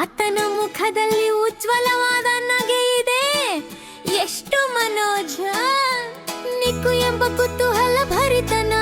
ಆತನ ಮುಖದಲ್ಲಿ ಉಜ್ವಲವಾದ ನಗೆ ಇದೆ. ಎಷ್ಟು ಮನೋಜ ನಿಕ್ಕು ಎಂಬ ಕುತೂಹಲ ಭರಿತನ.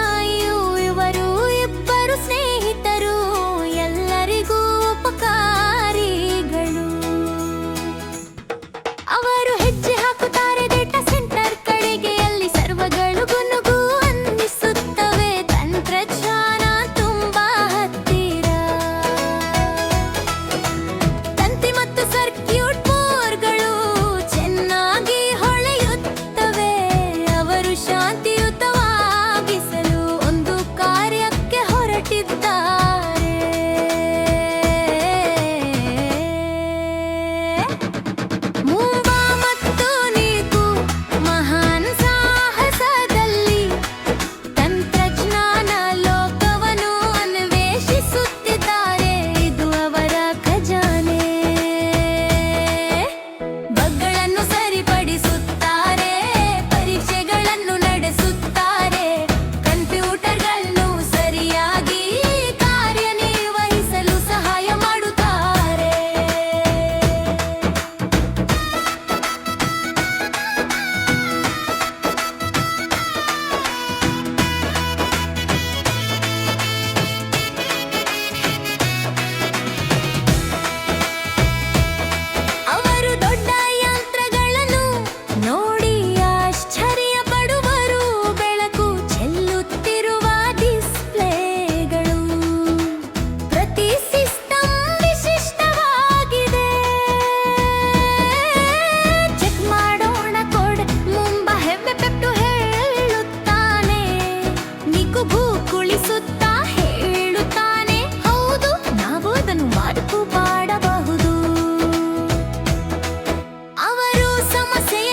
sou uma senhora.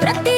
Para ti.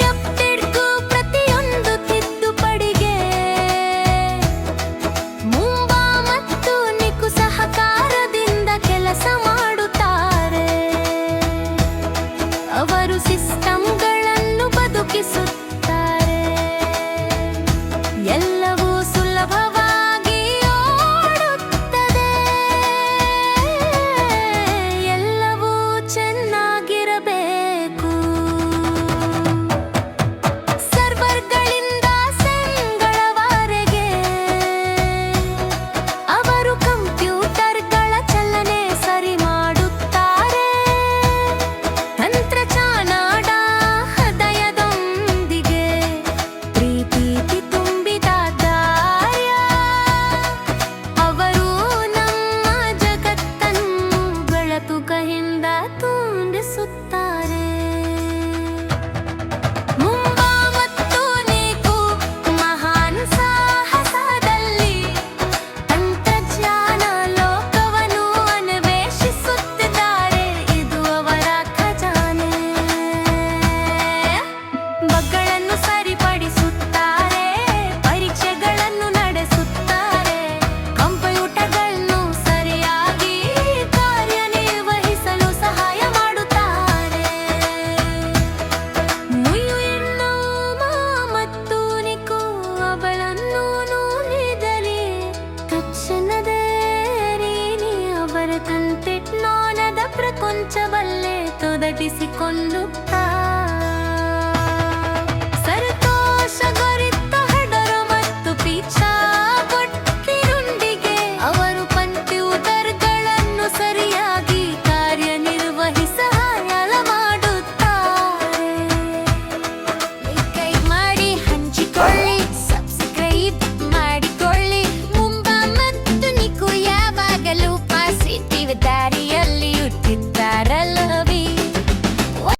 ఉంచబల్లే తొదటిసి Kollu